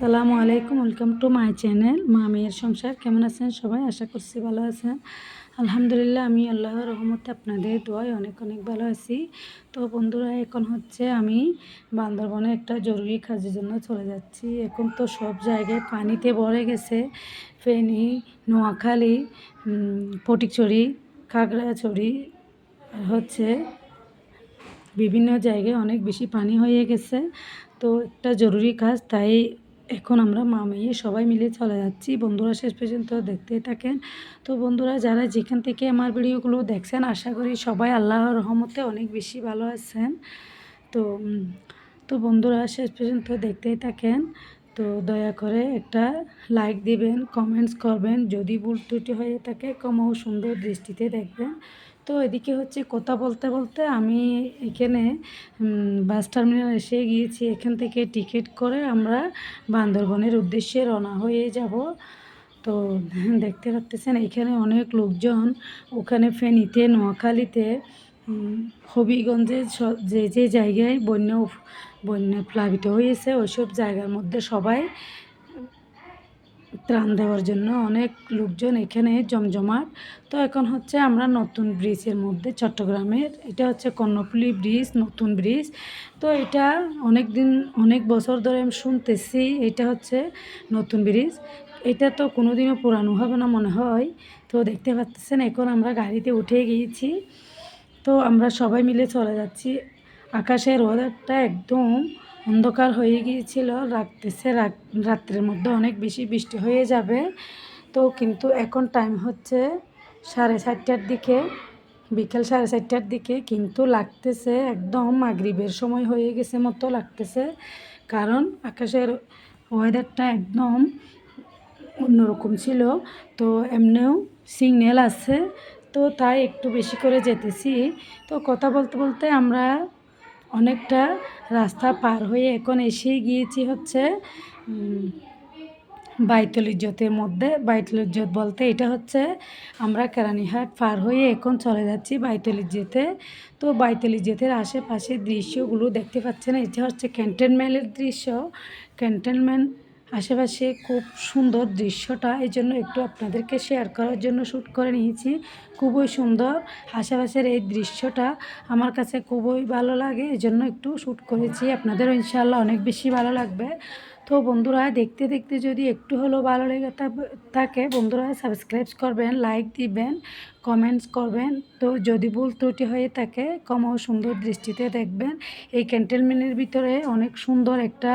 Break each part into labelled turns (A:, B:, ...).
A: আসসালামু আলাইকুম, welcome to my channel মা মেয়ের সংসার। কেমন আছেন সবাই? আশা করছি ভালো আছেন। আলহামদুলিল্লাহ, আমি আল্লাহর রহমতে আপনাদের দোয়ায় অনেক অনেক ভালো আছি। তো বন্ধুরা, এখন হচ্ছে আমি বান্দরবনে একটা জরুরি কাজের জন্য চলে যাচ্ছি। এখন তো সব জায়গায় পানিতে ভরে গেছে। ফেনি, নোয়াখালী ফটিকছড়ি খাগড়াছড়ি হচ্ছে বিভিন্ন জায়গায় অনেক বেশি পানি হয়ে গেছে। তো একটা জরুরি কাজ, তাই এখন আমরা মা মেয়ে সবাই মিলে চলে যাচ্ছি। বন্ধুরা শেষ পর্যন্ত দেখতে থাকেন। তো বন্ধুরা, যারা যেখান থেকে আমার ভিডিওগুলো দেখছেন, আশা করি সবাই আল্লাহর রহমতে অনেক বেশি ভালো আছেন। তো তো বন্ধুরা, শেষ পর্যন্ত দেখতেই থাকেন। তো দয়া করে একটা লাইক দিবেন, কমেন্টস করবেন। যদি ভুল ত্রুটি হয়ে থাকে, কমাও সুন্দর দৃষ্টিতে দেখবেন। তো এদিকে হচ্ছে কথা বলতে বলতে আমি এখানে বাস টার্মিনাল এসে গিয়েছি। এখান থেকে টিকিট করে আমরা বান্দরবনের উদ্দেশ্যে রওনা হয়ে যাব। তো দেখতে পাচ্ছেন এখানে অনেক লোকজন। ওখানে ফেনীতে, নোয়াখালীতে হবিগঞ্জে যে যে জায়গায় বন্য বন্যা প্লাবিত হয়েছে, ওইসব জায়গার মধ্যে সবাই ত্রাণ দেওয়ার জন্য অনেক লোকজন এখানে জমজমাট। তো এখন হচ্ছে আমরা নতুন ব্রিজের মধ্যে চট্টগ্রামের, এটা হচ্ছে কর্ণফুলি ব্রিজ নতুন ব্রিজ তো এটা অনেক দিন অনেক বছর ধরে আমি শুনতেছি এটা হচ্ছে নতুন ব্রিজ এটা তো কোনোদিনও পুরানো হবে না মনে হয়। তো দেখতে পাচ্ছেন, এখন আমরা গাড়িতে উঠে গিয়েছি। তো আমরা সবাই মিলে চলে যাচ্ছি। আকাশের ওয়েদারটা একদম অন্ধকার হয়ে গিয়েছিল, রাখতেছে রাত- রাত্রের মধ্যে অনেক বেশি বৃষ্টি হয়ে যাবে। তো কিন্তু এখন টাইম হচ্ছে সাড়ে চারটার দিকে, বিকেল সাড়ে চারটার দিকে, কিন্তু লাগতেছে একদম মাগরিবের সময় হয়ে গেছে মতো লাগতেছে। কারণ আকাশের ওয়েদারটা একদম অন্যরকম ছিল, তো এমনিও সিগন্যাল আছে। তো তাই একটু বেশি করে যেতেছি। তো কথা বলতে বলতে আমরা অনেকটা রাস্তা পার হয়ে এখন এসেই গিয়েছি হচ্ছে বাইতুল ইজ্জতের মধ্যে। বাইতুল ইজ্জত বলতে এটা হচ্ছে আমরা কেরানিহাট পার হয়ে এখন চলে যাচ্ছি বাইতুল ইজ্জতে তো বাইতুল ইজ্জতের আশেপাশের দৃশ্যগুলো দেখতে পাচ্ছেন, এটা হচ্ছে ক্যান্টনমেন্টের দৃশ্য। ক্যান্টনমেন্ট আশেপাশে খুব সুন্দর দৃশ্যটা এই জন্য একটু আপনাদেরকে শেয়ার করার জন্য শ্যুট করে নিয়েছি। খুবই সুন্দর। আশেপাশের এই দৃশ্যটা আমার কাছে খুবই ভালো লাগে এই জন্য একটু শ্যুট করেছি। আপনাদেরও ইনশাল্লাহ অনেক বেশি ভালো লাগবে। তো বন্ধুরা, দেখতে দেখতে যদি একটু হলেও ভালো লেগে থাক- থাকে, বন্ধুরা সাবস্ক্রাইব করবেন লাইক দিবেন। কমেন্টস করবেন। তো যদি ভুল ত্রুটি হয়ে থাকে কমও সুন্দর দৃষ্টিতে দেখবেন। এই ক্যান্টনমেন্টের ভিতরে অনেক সুন্দর একটা,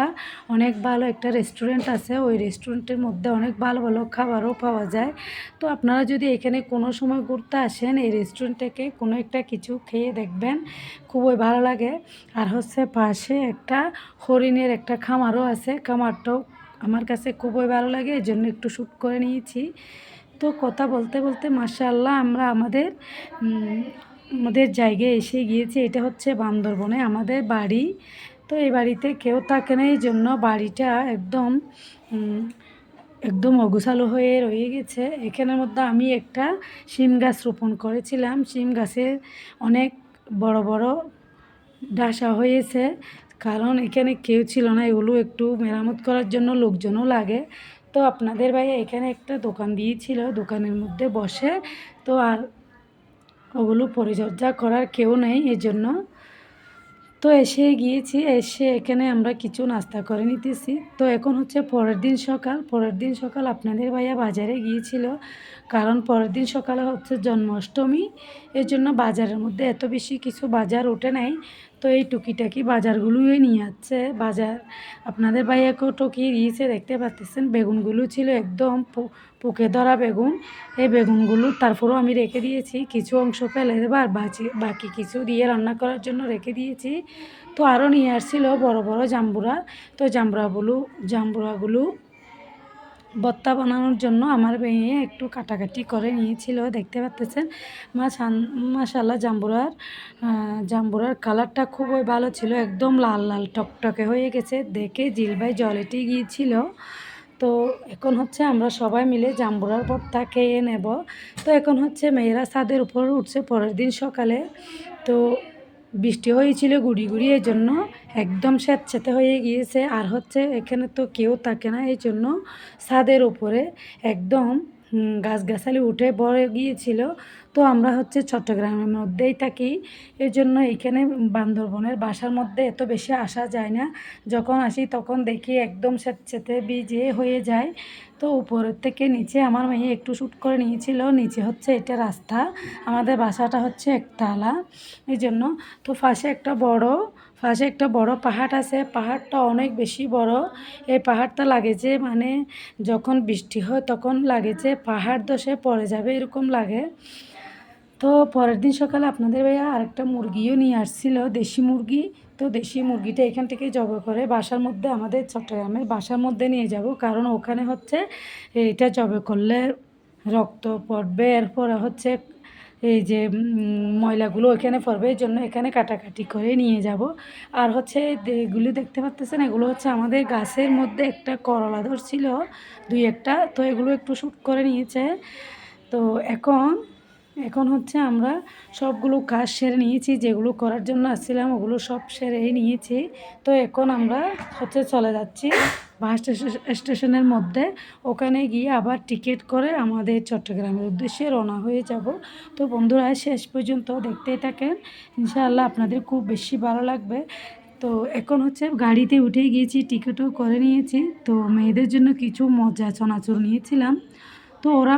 A: অনেক ভালো একটা রেস্টুরেন্ট আছে। ওই রেস্টুরেন্টের মধ্যে অনেক ভালো ভালো খাবারও পাওয়া যায়। তো আপনারা যদি এখানে কোনো সময় ঘুরতে আসেন, এই রেস্টুরেন্ট থেকে কোনো একটা কিছু খেয়ে দেখবেন। খুবই ভালো লাগে। আর হচ্ছে পাশে একটা হরিণের একটা খামারও আছে। খামারটাও আমার কাছে খুবই ভালো লাগে। এই জন্য একটু শ্যুট করে নিয়েছি। তো কথা বলতে বলতে মাশাআল্লাহ আমরা আমাদের আমাদের জায়গায় এসে গিয়েছি। এটা হচ্ছে বান্দরবনে আমাদের বাড়ি। তো এই বাড়িতে কেউ থাকে না, এই জন্য বাড়িটা একদম একদম অগোছালো হয়ে রয়ে গেছে। এখানের মধ্যে আমি একটা শিম গাছ রোপণ করেছিলাম। শিম গাছে অনেক বড় বড় ডাসা হয়েছে। কারণ এখানে কেউ ছিল না, এগুলো একটু মেরামত করার জন্য লোকজনও লাগে। তো আপনাদের ভাই এখানে একটা দোকান দিয়েছিল, দোকানের মধ্যে বসে। তো আর ওগুলো পরিচর্যা করার কেউ নেই এই জন্য তো এসে গিয়েছি, এসে এখানে আমরা কিছু নাস্তা করে নিতেছি। তো এখন হচ্ছে পরের দিন সকাল। পরের দিন সকাল আপনাদের ভাইয়া বাজারে গিয়েছিল। কারণ পরের দিন সকালে হচ্ছে জন্মাষ্টমী। এর জন্য বাজারের মধ্যে এত বেশি কিছু বাজার ওঠে নাই। তো এই টুকিটাকি বাজারগুলোই নিয়ে যাচ্ছে। বাজার, আপনাদের ভাইয়াকেও টকিয়ে দিয়েছে, দেখতে পাচ্ছেন বেগুনগুলো ছিল একদম পোকে ধরা বেগুন। এই বেগুনগুলো তারপরেও আমি রেখে দিয়েছি। কিছু অংশ ফেলে দেবো আর বাকি বাকি কিছু দিয়ে রান্না করার জন্য রেখে দিয়েছি। তো আরও নিয়ে আসছিল বড় বড় জাম্বুরা। তো জাম্বুরাগুলো জাম্বুরাগুলো ভর্তা বানানোর জন্য আমার মেয়ে একটু কাটাকাটি করে নিয়েছিল, দেখতে পাচ্ছেন মাশাল্লাহ, জাম্বুরার জাম্বুরার কালারটা খুবই ভালো ছিল, একদম লাল লাল, টকটকে হয়ে গেছে, দেখে জিলবাই জলেটে গিয়েছিল। তো এখন হচ্ছে আমরা সবাই মিলে জাম্বুরার ভর্তা খেয়ে নেব। তো এখন হচ্ছে মেয়েরা ছাদের উপর উঠছে পরের দিন সকালে। তো বৃষ্টি হয়েছিল গুড়ি গুড়ি এই জন্য একদম স্যাঁতস্যাঁতে হয়ে গিয়েছে। আর হচ্ছে, এখানে তো কেউ থাকে না এই জন্য ছাদের ওপরে একদম গাছগাছালি উঠে পড়ে গিয়েছিল। তো আমরা হচ্ছে চট্টগ্রামের মধ্যেই থাকি। এই জন্য এখানে বান্দরবনের বাসার মধ্যে এত বেশি আসা যায় না। যখন আসি তখন দেখি একদম স্যাঁতস্যাঁতে ভিজে হয়ে যায়। তো উপরের থেকে নিচে আমার মেয়ে একটু শ্যুট করে নিয়েছিল। নিচে হচ্ছে এটা রাস্তা। আমাদের বাসাটা হচ্ছে একতলা। এই জন্য তো পাশে একটা বড় পাশে একটা বড় পাহাড় আছে, পাহাড়টা অনেক বেশি বড়। এই পাহাড়টা লাগে যে মানে যখন বৃষ্টি হয় তখন লাগে যে, পাহাড় দশে পড়ে যাবে এরকম লাগে। তো পরের দিন সকালে আপনাদের ভাইয়া আরেকটা মুরগিও নিয়ে আসছিল, দেশি মুরগি। তো দেশি মুরগিটা এখান থেকে জবে করে বাসার মধ্যে, আমাদের চট্টগ্রামের বাসার মধ্যে নিয়ে যাব। কারণ ওখানে হচ্ছে, এটা জবে করলে রক্ত পড়বে, এরপরে হচ্ছে এই যে ময়লাগুলো ওইখানে পড়বে, এই জন্য এখানে কাটাকাটি করে নিয়ে যাব। আর হচ্ছে এগুলি দেখতে পাচ্তেছেন, এগুলো হচ্ছে আমাদের গাছের মধ্যে একটা করলা ধরছিল, দুই একটা, তো এগুলো একটু শ্যুট করে নিয়েছে। তো এখন এখন হচ্ছে আমরা সবগুলো কাজ সেরে নিয়েছি, যেগুলো করার জন্য আসছিলাম, ওগুলো সব সেরেই নিয়েছি। তো এখন আমরা হচ্ছে চলে যাচ্ছি বাস স্টেশন- স্টেশনের মধ্যে। ওখানে গিয়ে আবার টিকিট করে আমাদের চট্টগ্রামের উদ্দেশ্যে রওনা হয়ে যাব। তো বন্ধুরা, শেষ পর্যন্ত দেখতেই থাকেন। ইনশাআল্লাহ আপনাদের খুব বেশি ভালো লাগবে। তো এখন হচ্ছে গাড়িতে উঠে গিয়েছি, টিকিটও করে নিয়েছি। তো মেয়েদের জন্য কিছু মজা চনাচুর নিয়েছিলাম। তো ওরা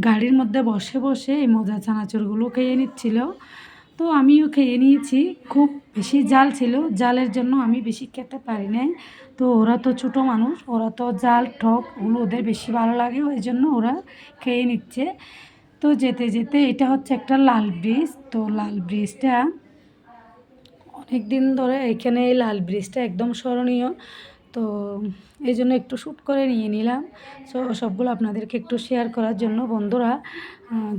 A: গাড়ির মধ্যে বসে বসে এই মজা চানাচুরগুলো খেয়ে নিচ্ছিল। তো আমিও খেয়ে নিয়েছি। খুব বেশি জাল ছিল। জালের জন্য আমি বেশি খেতে পারি নাই। তো ওরা তো ছোটো মানুষ। ওরা তো জাল, ঠক, ওগুলো ওদের বেশি ভালো লাগে। ওই জন্য ওরা খেয়ে নিচ্ছে। তো যেতে যেতে এটা হচ্ছে একটা লাল ব্রিজ। তো লাল ব্রিজটা অনেক দিন ধরে এখানে এই লাল ব্রিজটা একদম স্মরণীয়। তো এই জন্য একটু শ্যুট করে নিয়ে নিলাম। সো সবগুলো আপনাদেরকে একটু শেয়ার করার জন্য বন্ধুরা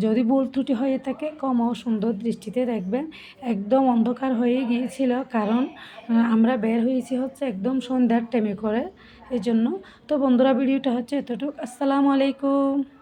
A: যদি ভুল ত্রুটি হয়ে থাকে, কম ও সুন্দর দৃষ্টিতে দেখবেন। একদম অন্ধকার হয়ে গিয়েছিল, কারণ আমরা বের হয়েছি হচ্ছে একদম সন্ধ্যার টাইমে করে। এই জন্য, তো বন্ধুরা, ভিডিওটা হচ্ছে এতটুকু। আসসালামু আলাইকুম।